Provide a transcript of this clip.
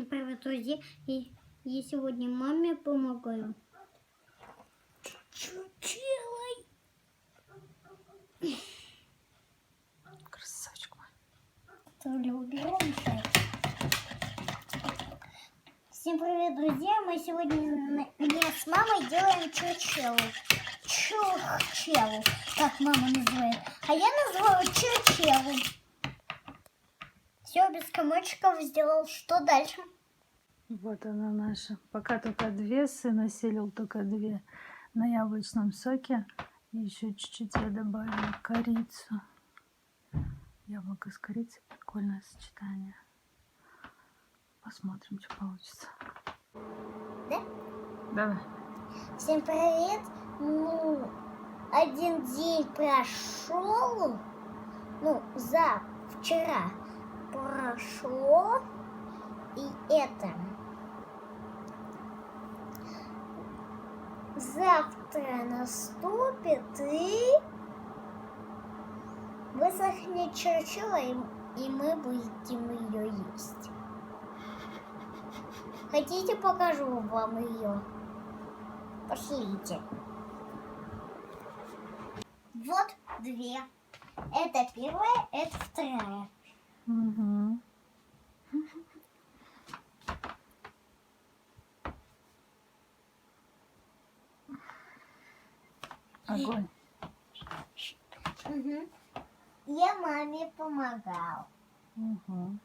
Всем привет, друзья. И я сегодня маме помогаю. Чучелой. Красавчик мой. То ли громче. Всем привет, друзья. Мы сегодня не с мамой делаем чучелу. Чучелу, как мама называет. А я называю чучелу. Все, без комочков сделал. Что дальше? Вот она наша. Пока только две, сын осилил только две на яблочном соке. И еще чуть-чуть я добавила корицу. Яблоко с корицей. Прикольное сочетание. Посмотрим, что получится. Да? Давай. Всем привет. Ну, один день прошел. Ну, за вчера прошло. И это. Завтра наступит и высохнет чучело, и, и мы будем ее есть. Хотите, покажу вам ее? Пошлите. Вот две. Это первая, это вторая. Угу. Огонь. Угу. Я маме помогал. Угу.